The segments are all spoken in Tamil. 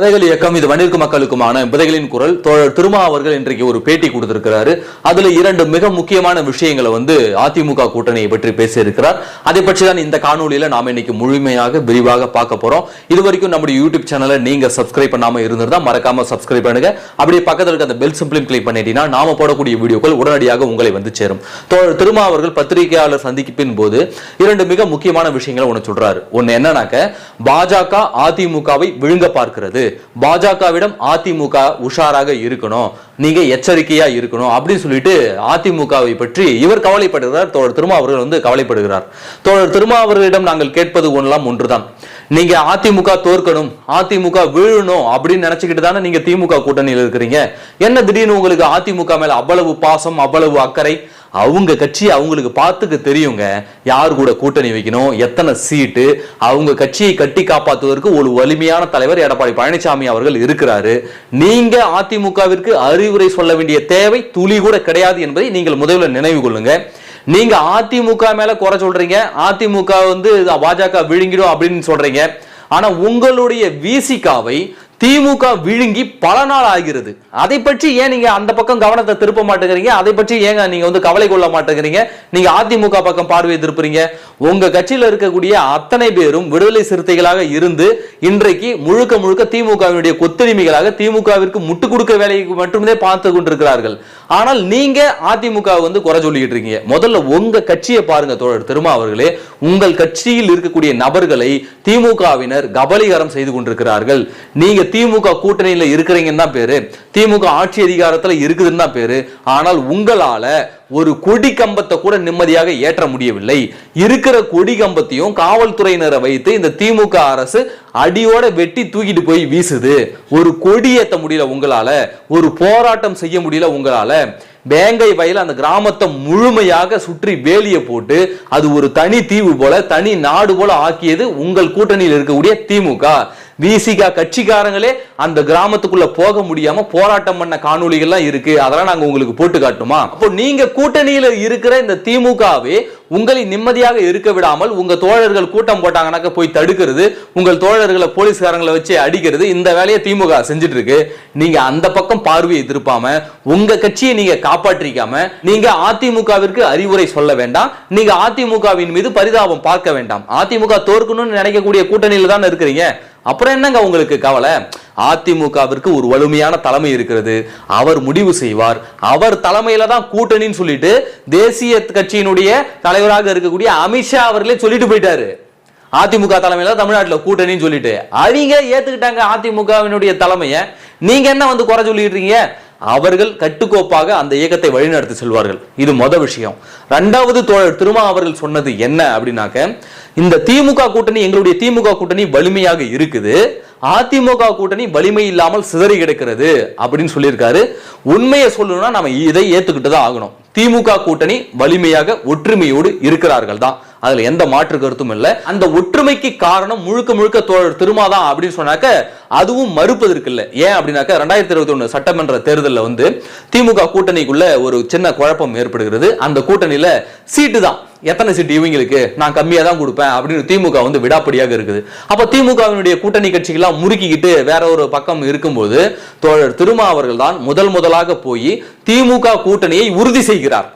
விதைகள் இயக்கம் இது வன்னிற்கு மக்களுக்குமான விதைகளின் குரல். தோழர் திருமா அவர்கள் இன்றைக்கு ஒரு பேட்டி கொடுத்திருக்கிறாரு. அதுல இரண்டு மிக முக்கியமான விஷயங்களை வந்து அதிமுக கூட்டணியை பற்றி பேசியிருக்கிறார். அதை பற்றி தான் இந்த காணொலியில நாம இன்னைக்கு முழுமையாக விரிவாக பார்க்க போறோம். இது வரைக்கும் நம்முடைய யூடியூப் சேனலை நீங்க சப்ஸ்கிரைப் பண்ணாம இருந்திருந்தா மறக்காம சப்ஸ்கிரைப் பண்ணுங்க. அப்படியே பக்கத்தில் இருக்க அந்த பெல் சிம்பிளையும் கிளிக் பண்ணிட்டீங்கன்னா நாம போடக்கூடிய வீடியோக்கள் உடனடியாக உங்களை வந்து சேரும். தோழர் திருமா அவர்கள் பத்திரிகையாளர் சந்திப்பின் போது இரண்டு மிக முக்கியமான விஷயங்களை ஒன்று சொல்றாரு. ஒன்னு என்னன்னாக்க பாஜக அதிமுகவை விழுங்க பார்க்கிறது. பாஜகவிடம் அதிமுக உஷாராக இருக்கணும் நீங்க எச்சரிக்கையா இருக்கணும் அப்படின்னு சொல்லிட்டு அதிமுகவை பற்றி இவர் கவலைப்படுகிறார். தோழர் திருமா அவர்கள் வந்து கவலைப்படுகிறார். தோழர் திருமா அவர்களிடம் நாங்கள் கேட்பது ஒன்றெல்லாம் ஒன்றுதான். நீங்க அதிமுக தோற்கணும் அதிமுக வீழணும் அப்படின்னு நினைச்சுக்கிட்டு தானே நீங்க திமுக கூட்டணியில் இருக்கிறீங்க. என்ன திடீர்னு உங்களுக்கு அதிமுக மேல அவ்வளவு பாசம் அவ்வளவு அக்கறை அவங்க கட்சி அவங்களுக்கு பார்த்துக்க தெரியுங்க. யார் கூட கூட்டணி வைக்கணும்? எத்தனை சீட்டு? அவங்க கட்சியை கட்டி காப்பாற்றுவதற்கு ஒரு வலிமையான தலைவர் எடப்பாடி பழனிசாமி அவர்கள் இருக்கிறாரு. நீங்க அதிமுகவிற்கு அறிவுரை சொல்ல வேண்டிய தேவை துளி கூட கிடையாது என்பதை நீங்கள் முதலில் நினைவு கொள்ளுங்க. நீங்க அதிமுக மேல குறை சொல்றீங்க. அதிமுக வந்து பாஜக விழுங்கிடும் அப்படின்னு சொல்றீங்க. ஆனா உங்களுடைய விசிகாவை திமுக விழுங்கி பல நாள் ஆகிறது. அதை பற்றி ஏன் நீங்க அந்த பக்கம் கவனத்தை திருப்ப மாட்டேங்கிறீங்க? அதை பற்றி ஏங்க நீங்க வந்து கவலை கொள்ள மாட்டேங்கிறீங்க? நீங்க அதிமுக பக்கம் பார்வையை திருப்புறீங்க. உங்க கட்சியில இருக்கக்கூடிய அத்தனை பேரும் விடுதலை சிறுத்தைகளாக இருந்து இன்றைக்கு முழுக்க முழுக்க திமுகவினுடைய கொத்தடிமைகளாக திமுகவிற்கு முட்டு கொடுக்க வேலையை மட்டுமே பார்த்து கொண்டிருக்கிறார்கள். ஆனால் நீங்க அதிமுக வந்து குறை சொல்லிக்கிட்டு இருக்கீங்க. முதல்ல உங்க கட்சியை பாருங்க தோழர் திருமா அவர்களே உங்கள் கட்சியில் இருக்கக்கூடிய நபர்களை திமுகவினர் கபலீகரம் செய்து கொண்டிருக்கிறார்கள். நீங்க திமுக கூட்டணியில் இருக்கிறீங்கன்னு தான் பேரு. திமுக ஆட்சி அதிகாரத்தில் இருக்குதுன்னு தான் பேரு. ஆனால் உங்களால ஒரு கொடி கம்பத்தை கூட நிம்மதியாக ஏற்ற முடியவில்லை. இருக்கிற கொடி கம்பத்தையும் காவல்துறையினரை வைத்து இந்த திமுக அரசு அடியோட வெட்டி தூக்கிட்டு போய் வீசுது. ஒரு கொடி ஏத்த முடியல உங்களால ஒரு போராட்டம் செய்ய முடியல உங்களால. வேங்கை வயல் அந்த கிராமத்தை முழுமையாக சுற்றி வேலியை போட்டு அது ஒரு தனி தீவு போல தனி நாடு போல ஆக்கியது உங்கள் கூட்டணியில் இருக்கக்கூடிய திமுக. விசிகா கட்சிக்காரங்களே அந்த கிராமத்துக்குள்ள போக முடியாம போராட்டம் பண்ண காணொளிகள்லாம் இருக்கு. அதெல்லாம் நாங்க உங்களுக்கு போட்டு காட்டுமா? அப்போ நீங்க கூட்டணியில இருக்கிற இந்த திமுகவே உங்களை நிம்மதியாக இருக்க விடாமல் உங்க தோழர்கள் கூட்டம் போட்டாங்கனாக்க போய் தடுக்கிறது உங்கள் தோழர்களை போலீஸ்காரங்களை வச்சு அடிக்கிறது இந்த வேலையை திமுக செஞ்சுட்டு இருக்கு நீங்க அந்த பக்கம் பார்வையை திருப்பாம உங்க கட்சியை நீங்க காப்பாற்றிக்காம நீங்க அதிமுகவிற்கு அறிவுரை சொல்ல வேண்டாம். நீங்க அதிமுகவின் மீது பரிதாபம் பார்க்க வேண்டாம். அதிமுக தோற்கணும்னு நினைக்கக்கூடிய கூட்டணியில தான் இருக்கிறீங்க? அப்புறம் என்னங்க உங்களுக்கு கவலை? அதிமுகவிற்கு ஒரு வலிமையான தலைமை இருக்கிறது. அவர் முடிவு செய்வார். அவர் தலைமையில தான் கூட்டணின்னு சொல்லிட்டு தேசிய கட்சியினுடைய தலைவராக இருக்கக்கூடிய அமித்ஷா அவர்களே சொல்லிட்டு போயிட்டாரு. அதிமுக தலைமையில தமிழ்நாட்டில் கூட்டணின்னு சொல்லிட்டு. அவங்க ஏத்துக்கிட்டாங்க அதிமுகவினுடைய தலைமையை. நீங்க என்ன வந்து குறை சொல்லிட்டு இருக்கீங்க? அவர்கள் கட்டுக்கோப்பாக அந்த இயக்கத்தை வழிநடத்தி செல்வார்கள். இது மொத விஷயம். ரெண்டாவது தோழர் திருமா அவர்கள் சொன்னது என்ன அப்படின்னாக்க இந்த திமுக கூட்டணி எங்களுடைய திமுக கூட்டணி வலிமையாக இருக்குது. அதிமுக கூட்டணி வலிமை இல்லாமல் சிதறி கிடக்கிறது அப்படின்னு சொல்லியிருக்காரு. உண்மையை சொல்லணும்னா நம்ம இதை ஏத்துக்கிட்டு தான் ஆகணும். திமுக கூட்டணி வலிமையாக ஒற்றுமையோடு இருக்கிறார்கள் தான் அதுல எந்த மாற்று கருத்தும் இல்லை. அந்த ஒற்றுமைக்கு காரணம் முழுக்க முழுக்க தோழர் திருமாதான் அப்படின்னு சொன்னாக்க அதுவும் மறுப்பதற்கு இல்லை. ஏன் அப்படின்னாக்க ரெண்டாயிரத்தி இருபத்தி ஒண்ணு சட்டமன்ற தேர்தலில் வந்து திமுக கூட்டணிக்குள்ள ஒரு சின்ன குழப்பம் ஏற்படுகிறது. அந்த கூட்டணியில சீட்டு தான். எத்தனை சீட்டு இவங்களுக்கு? நான் கம்மியா தான் கொடுப்பேன் அப்படின்னு திமுக வந்து விடாப்படியாக இருக்குது. அப்ப திமுகவினுடைய கூட்டணி கட்சிகள்லாம் முறுக்கிக்கிட்டு வேற ஒரு பக்கம் இருக்கும்போது தோழர் திருமா அவர்கள் தான் முதல் முதலாக போய் திமுக கூட்டணியை உறுதி செய்கிறார்.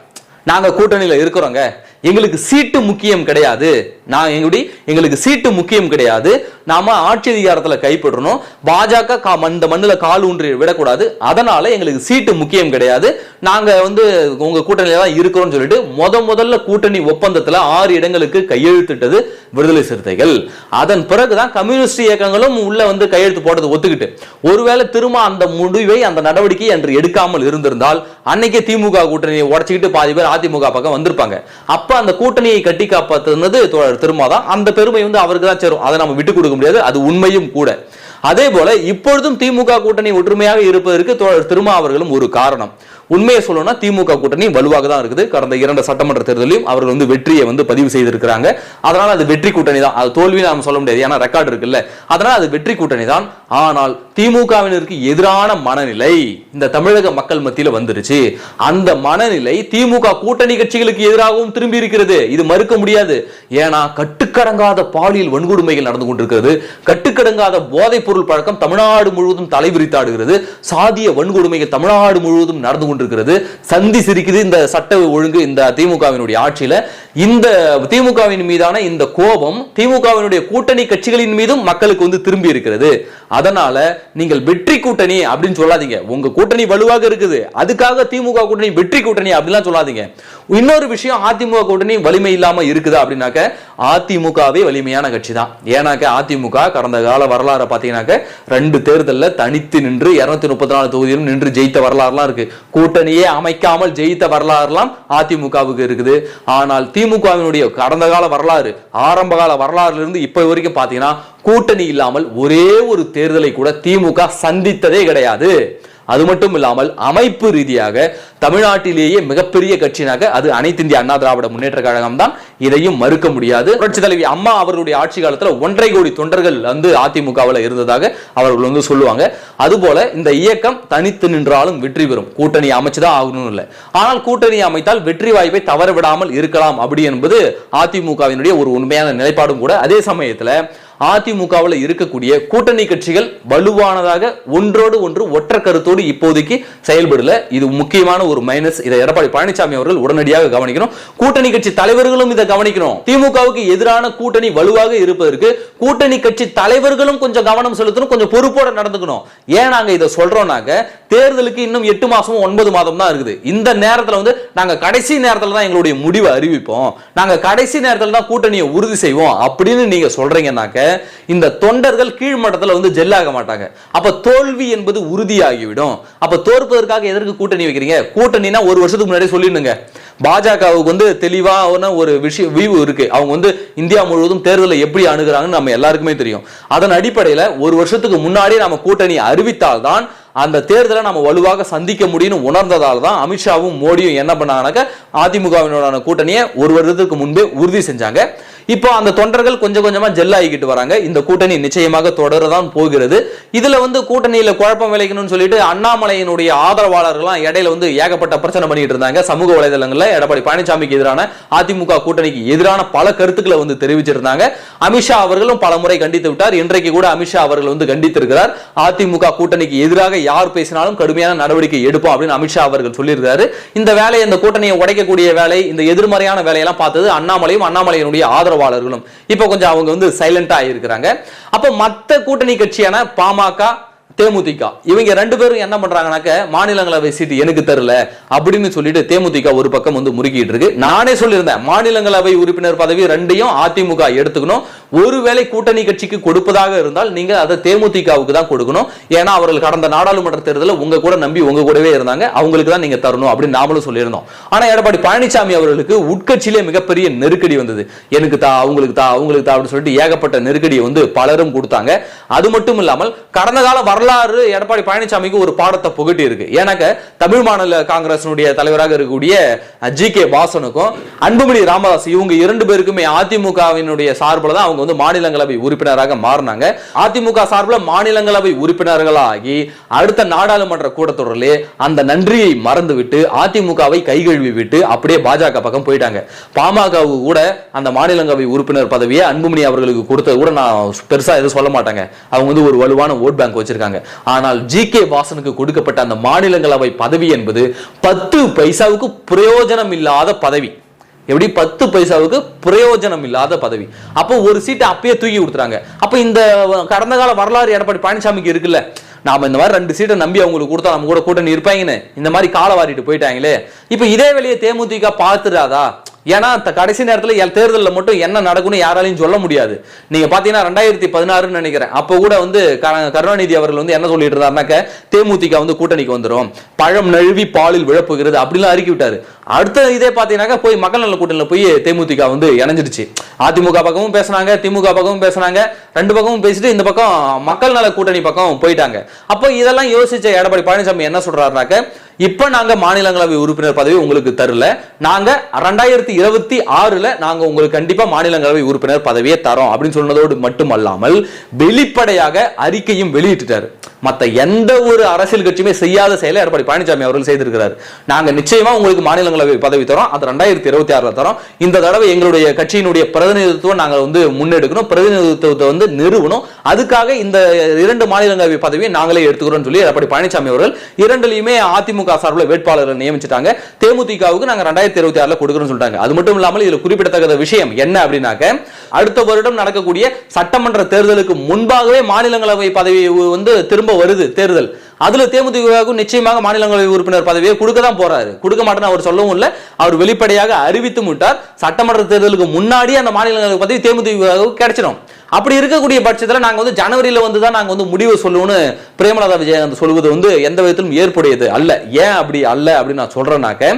நாங்க கூட்டணியில இருக்கிறோங்க. எங்களுக்கு சீட்டு முக்கியம் கிடையாது. நான் எங்களுடைய எங்களுக்கு சீட்டு முக்கியம் கிடையாது. நாம ஆட்சி அதிகாரத்துல கைப்பற்றணும். பாஜக கா- இந்த மண்ணுல கால் ஊன்றி விடக்கூடாது. அதனால எங்களுக்கு சீட்டு முக்கியம் கிடையாது. நாங்க வந்து உங்க கூட்டணியில தான் இருக்கிறோம்னு சொல்லிட்டு முத முதல்ல கூட்டணி ஒப்பந்தத்துல ஆறு இடங்களுக்கு கையெழுத்திட்டது விடுதலை சிறுத்தைகள். அதன் பிறகுதான் கம்யூனிஸ்ட் இயக்கங்களும் உள்ள வந்து கையெழுத்து போட்டது ஒத்துக்கிட்டு. ஒருவேளை திரும்ப அந்த முடிவை அந்த நடவடிக்கை அன்று எடுக்காமல் இருந்திருந்தால் அன்னைக்கே திமுக கூட்டணியை உடச்சிக்கிட்டு பாதி பேர் அதிமுக பக்கம் வந்திருப்பாங்க. அப்ப அந்த கூட்டணியை கட்டி காப்பாத்துனது தோழர் தான் அந்த பெருமை வந்து அவருக்கு தான் சேரும். அதை நம்ம விட்டு கொடுக்க முடியாது. அது உண்மையும் கூட. அதே போல இப்பொழுதும் திமுக கூட்டணி ஒற்றுமையாக இருப்பதற்கு தோழர் திருமா அவர்களும் ஒரு காரணம். உண்மையை சொல்லணும்னா திமுக கூட்டணி வலுவாக தான் இருக்குது. கடந்த இரண்டு சட்டமன்ற தேர்தலையும் அவர்கள் வந்து வெற்றியை வந்து பதிவு செய்திருக்கிறாங்க. அதனால அது வெற்றி கூட்டணி தான். அது தோல்வி நாம சொல்ல முடியாது. ஏன்னா ரெக்கார்டு இருக்குல்ல. அதனால அது வெற்றி கூட்டணி தான். ஆனால் திமுகவினருக்கு எதிரான மனநிலை இந்த தமிழக மக்கள் மத்தியில் வந்துருச்சு. அந்த மனநிலை திமுக கூட்டணி கட்சிகளுக்கு எதிராகவும் திரும்பி இருக்கிறது. இது மறுக்க முடியாது. ஏன்னா கட்டுக்கடங்காத பாலியல் வன்கொடுமைகள் நடந்து கொண்டிருக்கிறது. கட்டுக்கடங்காத போதைப் பொருள் பழக்கம் தமிழ்நாடு முழுவதும் தலைவிரித்தாடுகிறது சாதிய வன்கொடுமைகள் தமிழ்நாடு முழுவதும் நடந்து கொண்டு கொண்டிருக்கிறது. சந்தி சிரிக்குது. இந்த சட்ட ஒழுங்கு இந்த திமுகவினுடைய ஆட்சியில. இந்த திமுகவின் மீதான இந்த கோபம் திமுகவினுடைய கூட்டணி கட்சிகளின் மீதும் மக்களுக்கு வந்து திரும்பி இருக்கிறது. அதனால நீங்கள் வெற்றி கூட்டணி அப்படின்னு சொல்லாதீங்க. உங்க கூட்டணி வலுவாக இருக்குது. அதுக்காக திமுக கூட்டணி வெற்றி கூட்டணி அப்படிலாம் சொல்லாதீங்க. இன்னொரு விஷயம் அதிமுக கூட்டணி வலிமை இல்லாம இருக்குதா அப்படின்னாக்க அதிமுகவே வலிமையான கட்சி தான் ஏன்னாக்க அதிமுக கடந்த கால வரலாறு பாத்தீங்கன்னாக்க ரெண்டு தேர்தலில் தனித்து நின்று இருநூத்தி முப்பத்தி நாலு தொகுதியிலும் நின்று ஜெயித்த வரலாறுலாம் இருக்கு. கூட்டணியே அமைக்காமல் ஜெயித்த வரலாறுலாம் அதிமுகவுக்கு இருக்குது. ஆனால் திமுகவினுடைய கடந்த கால வரலாறு ஆரம்ப கால வரலாறுல இருந்து வரைக்கும் பாத்தீங்கன்னா கூட்டணி இல்லாமல் ஒரே ஒரு தேர்தலை கூட திமுக சந்தித்ததே கிடையாது. அது மட்டும் இல்லாமல் அமைப்பு ரீதியாக தமிழ்நாட்டிலேயே மிகப்பெரிய கட்சியாக அது அனைத்து இந்திய அண்ணா திராவிட முன்னேற்ற கழகம் தான். இதையும் மறுக்க முடியாது. புரட்சி தலைவி அம்மா அவருடைய ஆட்சி காலத்தில் ஒன்றரை கோடி தொண்டர்கள் வந்து அதிமுகவில் இருந்ததாக அவர்கள் வந்து சொல்லுவாங்க. அதுபோல இந்த இயக்கம் தனித்து நின்றாலும் வெற்றி பெறும். கூட்டணி அமைச்சுதான் ஆகணும் இல்லை. ஆனால் கூட்டணி அமைத்தால் வெற்றி வாய்ப்பை தவற விடாமல் இருக்கலாம். அப்படி என்பது அதிமுகவினுடைய ஒரு உண்மையான நிலைப்பாடும் கூட. அதே சமயத்தில் அதிமுகவில் இருக்கக்கூடிய கூட்டணி கட்சிகள் வலுவானதாக ஒன்றோடு ஒன்று ஒற்ற கருத்தோடு இப்போதைக்கு செயல்படல. இது முக்கியமான ஒரு மைனஸ் இதை எடப்பாடி பழனிசாமி அவர்கள் உடனடியாக கவனிக்கணும். கூட்டணி கட்சி தலைவர்களும் இதை கவனிக்கணும். திமுகவுக்கு எதிரான கூட்டணி வலுவாக இருப்பதற்கு கூட்டணி கட்சி தலைவர்களும் கொஞ்சம் கவனம் செலுத்தணும் கொஞ்சம் பொறுப்போட நடந்துக்கணும். ஏன் நாங்க இதை சொல்றோம்னாக்க தேர்தலுக்கு இன்னும் எட்டு மாசமும் ஒன்பது மாதம் தான் இருக்குது. இந்த நேரத்தில் வந்து நாங்க கடைசி நேரத்தில் தான் எங்களுடைய முடிவை அறிவிப்போம். நாங்க கடைசி நேரத்தில் தான் கூட்டணியை உறுதி செய்வோம் அப்படின்னு நீங்க சொல்றீங்கன்னாக்க இந்த தொண்டர்கள் கீழ்மட்டத்தில் வந்து ஜெல்லாக மாட்டாங்க. அப்ப தோல்வி என்பது உறுதியாகிவிடும். அப்ப தோற்பதற்காக எதற்கு கூட்டணி வைக்கிறீங்க? கூட்டணினா ஒரு வருஷத்துக்கு முன்னாடியே சொல்லிடுங்க பாஜகவுக்கு வந்து தெளிவான ஒரு விஷயம் வியூ இருக்கு. அவங்க வந்து இந்தியா முழுவதும் தேர்தலை எப்படி அணுகிறாங்கன்னு நம்ம எல்லாருக்குமே தெரியும். அதன் அடிப்படையில் ஒரு வருஷத்துக்கு முன்னாடியே நம்ம கூட்டணி அறிவித்தால்தான் அந்த தேர்தலை நம்ம வலுவாக சந்திக்க முடியும்னு உணர்ந்ததால் தான் அமித்ஷாவும் மோடியும் என்ன பண்ணாங்கனாக்க அதிமுகவினோட கூட்டணியை ஒரு வருடத்துக்கு முன்பே உறுதி செஞ்சாங்க. இப்போ அந்த தொண்டர்கள் கொஞ்சம் கொஞ்சமா ஜெல் ஆகிக்கிட்டு வராங்க. இந்த கூட்டணி நிச்சயமாக தொடரதான் போகிறது. இதுல வந்து கூட்டணியில குழப்பம் விளைக்கணும்னு சொல்லிட்டு அண்ணாமலையினுடைய ஆதரவாளர்கள்லாம் இடையில வந்து ஏகப்பட்ட பிரச்சனை பண்ணிட்டு இருந்தாங்க. சமூக வலைதளங்கள்ல எடப்பாடி பழனிசாமிக்கு எதிரான அதிமுக கூட்டணிக்கு எதிரான பல கருத்துக்களை வந்து தெரிவிச்சிருந்தாங்க. அமித்ஷா அவர்களும் பல முறை கண்டித்து விட்டார். இன்றைக்கு கூட அமித்ஷா அவர்கள் வந்து கண்டித்திருக்கிறார். அதிமுக கூட்டணிக்கு எதிராக யார் பேசினாலும் கடுமையான நடவடிக்கை எடுப்போம் அப்படின்னு அமித்ஷா அவர்கள் சொல்லியிருக்காரு. இந்த வேலையை இந்த கூட்டணியை உடைக்கக்கூடிய வேலை இந்த எதிர்மறையான வேலையெல்லாம் பார்த்தது அண்ணாமலையும் அண்ணாமலையினுடைய ஆதரவாளர்களும். இப்போ கொஞ்சம் அவங்க வந்து சைலண்டாக இருக்கிறாங்க அப்போ மத்த கூட்டணி கட்சியான பாமக தேமுதிக. இவங்க ரெண்டு பேரும் என்ன பண்றாங்கனாக்க மாநிலங்களவை சீட்டு எனக்கு தரல அப்படின்னு சொல்லிட்டு தேமுதிக ஒரு பக்கம் வந்து முறுக்கிட்டு இருக்கு. நானே சொல்லியிருந்தேன் மாநிலங்களவை உறுப்பினர் பதவி ரெண்டையும் அதிமுக எடுத்துக்கணும். ஒருவேளை கூட்டணி கட்சிக்கு கொடுப்பதாக இருந்தால் நீங்க அதை தேமுதிகவுக்கு தான் கொடுக்கணும். ஏன்னா அவர்கள் கடந்த நாடாளுமன்ற தேர்தலில் உங்க கூட நம்பி உங்க கூடவே இருந்தாங்க. அவங்களுக்கு தான் நீங்க தரணும் அப்படின்னு நாமளும் சொல்லியிருந்தோம். ஆனா எடப்பாடி பழனிசாமி அவர்களுக்கு உட்கட்சியிலே மிகப்பெரிய நெருக்கடி வந்தது. எனக்கு தா அவங்களுக்கு தா அவங்களுக்கு தா அப்படின்னு சொல்லிட்டு ஏகப்பட்ட நெருக்கடியை வந்து பலரும் கொடுத்தாங்க. அது மட்டும் இல்லாமல் கடந்த கால வரலாறு வரலாறு எடப்பாடி பழனிசாமிக்கு ஒரு பாடத்தை புகட்டி இருக்கு ஏன்னாக்க தமிழ் மாநில காங்கிரசினுடைய தலைவராக இருக்கக்கூடிய ஜி கே வாசனுக்கும் அன்புமணி ராமதாஸ் இவங்க இரண்டு பேருக்குமே அதிமுகவினுடைய சார்பில் தான் அவங்க வந்து மாநிலங்களவை உறுப்பினராக மாறினாங்க. அதிமுக சார்பில் மாநிலங்களவை உறுப்பினர்களாகி அடுத்த நாடாளுமன்ற கூட்டத்தொடரிலே அந்த நன்றியை மறந்துவிட்டு அதிமுகவை கைகழுவி விட்டு அப்படியே பாஜக பக்கம் போயிட்டாங்க. பாமகவு கூட அந்த மாநிலங்களவை உறுப்பினர் பதவியை அன்புமணி அவர்களுக்கு கொடுத்தது கூட நான் பெருசா எதுவும் சொல்ல மாட்டாங்க. அவங்க வந்து ஒரு வலுவான ஓட் பேங்க் வச்சிருக்காங்க. ஆனால் ஜி கே வாசனுக்கு கொடுக்கப்பட்ட அந்த மாநிலங்களவை பதவி என்பது பத்து பைசாவுக்கு பிரயோஜனம் இல்லாத பதவி. எப்படி? பத்து பைசாவுக்கு பிரயோஜனம் இல்லாத பதவி. அப்போ ஒரு சீட்டை அப்பயே தூக்கி கொடுத்துறாங்க. அப்போ இந்த கடந்த கால வரலாறு எடப்பாடி பழனிசாமிக்கு இருக்குல்ல. நாம இந்த மாதிரி ரெண்டு சீட்டை நம்பி அவங்களுக்கு கொடுத்தா நம்ம கூட கூட்டணி இருப்பாங்கன்னு. இந்த மாதிரி காலை வாரிட்டு போயிட்டாங்களே. இப்போ இதே வழியை தேமுதிக பார்த்துடாதா? ஏன்னா கடைசி நேரத்தில் தேர்தலில் மட்டும் என்ன நடக்கும்னு யாராலையும் சொல்ல முடியாது. நீங்க பாத்தீங்கன்னா ரெண்டாயிரத்தி பதினாறுன்னு நினைக்கிறேன். அப்போ கூட வந்து க- கருணாநிதி அவர்கள் வந்து என்ன சொல்லிட்டு இருந்தாருனாக்க தேமுதிக வந்து கூட்டணிக்கு வந்துடும் பழம் நழுவி பாலில் விழப்புகிறது அப்படிலாம் அறிக்கை விட்டாரு. அடுத்த இதே பார்த்தீங்கன்னாக்கா போய் மக்கள் நல கூட்டணியில் போய் தேமுதிக வந்து இணைஞ்சிடுச்சு அதிமுக பக்கமும் பேசுனாங்க திமுக பக்கமும் பேசுனாங்க. ரெண்டு பக்கமும் பேசிட்டு இந்த பக்கம் மக்கள் நல கூட்டணி பக்கம் போயிட்டாங்க. அப்போ இதெல்லாம் யோசிச்ச எடப்பாடி பழனிசாமி என்ன சொல்றாருனாக்க இப்ப நாங்க மாநிலங்களவை உறுப்பினர் பதவி உங்களுக்கு தரல. நாங்க ரெண்டாயிரத்தி இருபத்தி ஆறுல நாங்க உங்களுக்கு கண்டிப்பா மாநிலங்களவை உறுப்பினர் பதவியை தரோம் அப்படின்னு சொன்னதோடு மட்டுமல்லாமல் வெளிப்படையாக அறிக்கையும் வெளியிட்டுட்டாரு. மத்த எந்த ஒரு அரசியல் கட்சியுமே செய்யாத செயலை எடப்பாடி பழனிசாமி அவர்கள் செய்திருக்கிறார். நாங்க நிச்சயமா உங்களுக்கு மாநிலங்களவை பதவி தரோம். அது ரெண்டாயிரத்தி இருபத்தி ஆறுல தரோம். இந்த தடவை எங்களுடைய கட்சியினுடைய பிரதிநிதித்துவம் நாங்க வந்து முன்னெடுக்கணும். பிரதிநிதித்துவத்தை வந்து நிறுவனம் அதுக்காக இந்த இரண்டு மாநிலங்களவை பதவியை நாங்களே எடுத்துக்கிறோம் சொல்லி எடப்பாடி பழனிசாமி அவர்கள் இரண்டுலையுமே அதிமுக சார்பில் வேட்பாளர்கள் நியமிச்சிட்டாங்க. தேமுதிகவுக்கு நாங்க ரெண்டாயிரத்தி இருபத்தி ஆறுல கொடுக்குறோம்னு சொல்லிட்டாங்க. அது மட்டும் இல்லாமல் இதுல குறிப்பிடத்தக்க விஷயம் என்ன அப்படின்னாக்க அடுத்த வருடம் நடக்கக்கூடிய சட்டமன்ற தேர்தலுக்கு முன்பாகவே மாநிலங்களவை பதவி வந்து திரும்ப வருது தேர்தல். அதுல தேமுதிகவுக்கும் நிச்சயமாக மாநிலங்களவை உறுப்பினர் பதவியை கொடுக்க தான் போறாரு. கொடுக்க மாட்டேன்னு அவர் சொல்லவும் இல்லை. அவர் வெளிப்படையாக அறிவித்து விட்டார். சட்டமன்ற தேர்தலுக்கு முன்னாடி அந்த மாநிலங்களவை பதவி தேமுதிகவுக்கு கிடைச்சிடும் அப்படி இருக்கக்கூடிய பட்சத்தில் நாங்கள் வந்து ஜனவரியில் வந்து தான் நாங்கள் வந்து முடிவு சொல்லுவோம்னு பிரேமலதா விஜயகாந்த் சொல்வது வந்து எந்த விதத்திலும் ஏற்புடையது அல்ல. ஏன் அப்படி அல்ல அப்படின்னு நான் சொல்கிறேன்னாக்க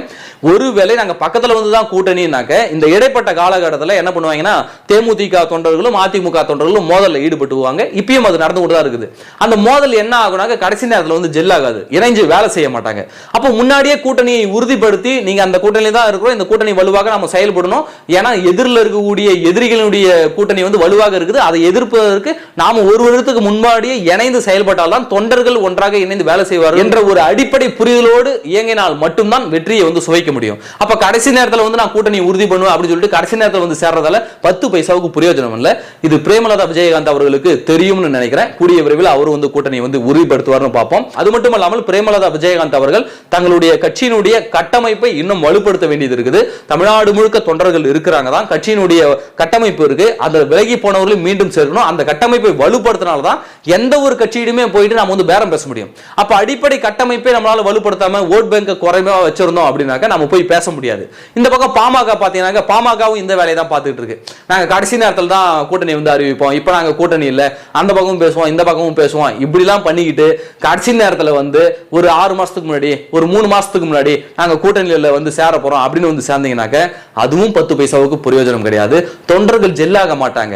ஒருவேளை நாங்கள் பக்கத்தில் வந்து தான் கூட்டணினாக்க இந்த இடைப்பட்ட காலகட்டத்தில் என்ன பண்ணுவாங்கன்னா தேமுதிக தொண்டர்களும் அதிமுக தொண்டர்களும் மோதலில் ஈடுபட்டுவாங்க இப்பயும் அது நடந்து கொண்டு தான் இருக்குது. அந்த மோதல் என்ன ஆகுனாக்க கடைசி நேரத்தில் வந்து ஜெல் ஆகாது. இணைஞ்சு வேலை செய்ய மாட்டாங்க. அப்போ முன்னாடியே கூட்டணியை உறுதிப்படுத்தி நீங்க அந்த கூட்டணி தான் இருக்கிறோம். இந்த கூட்டணி வலுவாக நம்ம செயல்படணும். ஏன்னா எதிரில் இருக்கக்கூடிய எதிரிகளுடைய கூட்டணி வந்து வலுவாக இருக்குது. அதை எதிர்ப்பதற்கு நாம ஒரு வருடத்துக்கு முன்பாடியே இணைந்து செயல்பட்டால் தான் தொண்டர்கள் ஒன்றாக இணைந்து வேலை செய்வார்கள் என்ற ஒரு அடிப்படை புரிதலோடு இயங்கினால் மட்டும்தான் வெற்றியை வந்து சுவைக்க முடியும். அப்ப கடைசி நேரத்தில் வந்து நான் கூட்டணி உறுதி பண்ணுவேன் அப்படின்னு சொல்லிட்டு கடைசி நேரத்தில் வந்து சேர்றதால பத்து பைசாவுக்கு பிரயோஜனம் இல்லை. இது பிரேமலதா விஜயகாந்த் அவர்களுக்கு தெரியும்னு நினைக்கிறேன். கூடிய விரைவில் அவர் வந்து கூட்டணி வந்து உறுதிப்படுத்துவார்னு பார்ப்போம். அது மட்டும் இல்லாமல் பிரேமலதா விஜயகாந்த் அவர்கள் தங்களுடைய கட்சியினுடைய கட்டமைப்பை இன்னும் வலுப்படுத்த வேண்டியது இருக்குது. தமிழ்நாடு முழுக்க தொண்டர்கள் இருக்கிறாங்க தான். கட்சியினுடைய கட்டமைப்பு இருக்கு. அந்த விலகி போனவர்களும் மீண்டும் சேர்க்கணும். அந்த கட்டமைப்பை வலுப்படுத்தினால தான் எந்த ஒரு கட்சியிலுமே போயிட்டு நம்ம வந்து பேரம் பேச முடியும். அப்ப அடிப்படை கட்டமைப்பை நம்மளால வலுப்படுத்தாம ஓட் பேங்க் குறைவா வச்சிருந்தோம் அப்படின்னாக்க நம்ம போய் பேச முடியாது. இந்த பக்கம் பாமக பாத்தீங்கன்னா பாமகவும் இந்த வேலையை தான் பார்த்துட்டு இருக்கு. நாங்க கடைசி நேரத்தில் தான் கூட்டணி வந்து அறிவிப்போம். இப்போ நாங்க கூட்டணி இல்ல. அந்த பக்கமும் பேசுவோம் இந்த பக்கமும் பேசுவோம். இப்படிலாம் பண்ணிக்கிட்டு கடைசி நேரத்தில் வந்து ஒரு ஆறு மாதத்துக்கு முன்னாடி ஒரு மூணு மாதத்துக்கு முன்னாடி நாங்கள் கூட்டணியில் வந்து சேர போகிறோம் அப்படின்னு வந்து சேர்ந்தீங்கன்னாக்க அதுவும் பத்து பைசாவுக்கு பிரயோஜனம் கிடையாது. தொண்டர்கள் ஜெல்லாக மாட்டாங்க.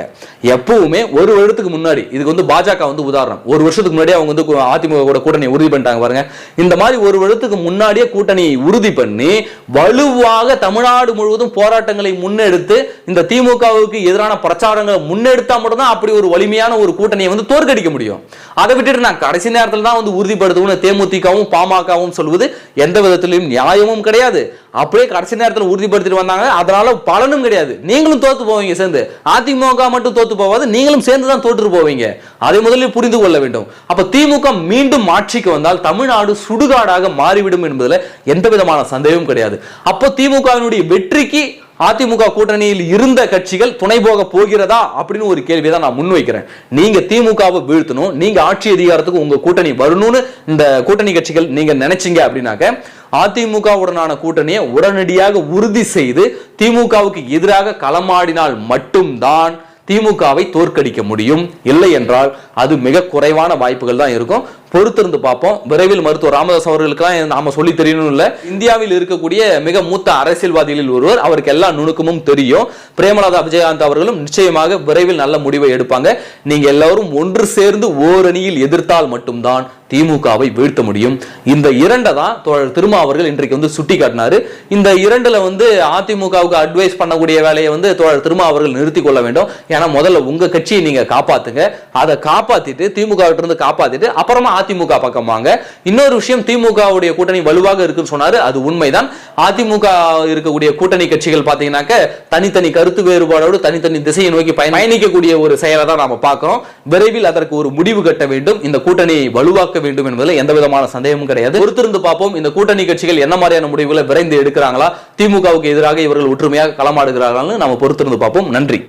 எப்பவுமே ஒரு வருடத்துக்கு முன்னாடி இதுக்கு வந்து பாஜக வந்து உதாரணம். ஒரு வருஷத்துக்கு முன்னாடி அவங்க வந்து அதிமுக கூட கூட்டணி உறுதி பண்ணிட்டாங்க பாருங்க. இந்த மாதிரி ஒரு வருடத்துக்கு முன்னாடியே கூட்டணியை உறுதி பண்ணி வலுவாக தமிழ்நாடு முழுவதும் போராட்டங்களை முன்னெடுத்து இந்த திமுகவுக்கு எதிரான பிரச்சாரங்களை முன்னெடுத்தா மட்டும்தான் அப்படி ஒரு வலிமையான ஒரு கூட்டணியை வந்து தோற்கடிக்க முடியும். அதை விட்டுட்டு நான் கடைசி நேரத்தில் தான் வந்து உறுதிப்படுத்துவோம்னு தேமுதிகவும் பாமகவும் சொல்வது எந்த விதத்திலும் நியாயமும் கிடையாது. அப்படியே கடைசி நேரத்தில் உறுதிப்படுத்திட்டு வந்தாங்க. அதனால பலனும் கிடையாது. நீங்களும் தோத்து போவீங்க சேர்ந்து. அதிமுக மட்டும் தோத்து போவாது நீங்களும் சேர்ந்து தான் தோற்று போவீங்க. அதை முதலில் புரிந்து கொள்ள வேண்டும். அப்ப திமுக மீண்டும் ஆட்சிக்கு வந்தால் தமிழ்நாடு சுடுகாடாக மாறிவிடும் என்பதில் எந்த விதமான சந்தேகமும் கிடையாது. அப்போ திமுகவினுடைய வெற்றிக்கு அதிமுக கூட்டணியில் இருந்த கட்சிகள் துணை போக போகிறதா அப்படின்னு ஒரு கேள்வியை தான் நான் முன்வைக்கிறேன் நீங்க திமுகவை வீழ்த்தணும் நீங்க ஆட்சி அதிகாரத்துக்கு உங்க கூட்டணி வரணும்னு இந்த கூட்டணி கட்சிகள் நீங்க நினைச்சீங்க அப்படின்னாக்க அதிமுகவுடனான கூட்டணியை உடனடியாக உறுதி செய்து திமுகவுக்கு எதிராக களமாடினால் மட்டும்தான் திமுகவை தோற்கடிக்க முடியும். இல்லை என்றால் அது மிக குறைவான வாய்ப்புகள் தான் இருக்கும். பொறுத்திருந்து பார்ப்போம். விரைவில் மருத்துவர் ராமதாஸ் அவர்களுக்கெல்லாம் நாம சொல்லி தெரியணும் இல்லை. இந்தியாவில் இருக்கக்கூடிய மிக மூத்த அரசியல்வாதிகளில் ஒருவர். அவருக்கு எல்லா நுணுக்கமும் தெரியும். பிரேமலதா விஜயகாந்த் அவர்களும் நிச்சயமாக விரைவில் நல்ல முடிவை எடுப்பாங்க. நீங்க எல்லாரும் ஒன்று சேர்ந்து ஓரணியில் எதிர்த்தால் மட்டும்தான் திமுகவை வீழ்த்த முடியும். இந்த இரண்டை தான் தோழர் திருமா அவர்கள் இன்றைக்கு வந்து சுட்டி காட்டினாரு இந்த இரண்டுல வந்து அதிமுகவுக்கு அட்வைஸ் பண்ணக்கூடிய வேலையை வந்து தோழர் திருமா அவர்கள் நிறுத்தி கொள்ள வேண்டும். ஏன்னா முதல்ல உங்க கட்சியை நீங்க காப்பாத்துங்க. அதை காப்பாத்திட்டு திமுக இருந்து காப்பாத்திட்டு அப்புறமா அதிமுக பக்கம் வாங்க. இன்னொரு விஷயம் திமுகவுடைய கூட்டணி வலுவாக இருக்குன்னு சொன்னாரு. அது உண்மைதான். அதிமுக இருக்கக்கூடிய கூட்டணி கட்சிகள் பாத்தீங்கன்னாக்க தனித்தனி கருத்து வேறுபாடோடு தனித்தனி திசையை நோக்கி பயணிக்கக்கூடிய ஒரு செயலை தான் நாம பார்க்கிறோம். விரைவில் அதற்கு ஒரு முடிவு கட்ட வேண்டும். இந்த கூட்டணியை வலுவாக்க வேண்டும் என்பதில் எந்த விதமான சந்தேகமும் கிடையாது. பொறுத்திருந்து பார்ப்போம் இந்த கூட்டணி கட்சிகள் என்ன மாதிரியான முடிவுகளை விரைந்து எடுக்கிறாங்களா? திமுகவுக்கு எதிராக இவர்கள் ஒற்றுமையாக களமாடுகிறார்கள் நம்ம பொறுத்திருந்து பார்ப்போம். நன்றி.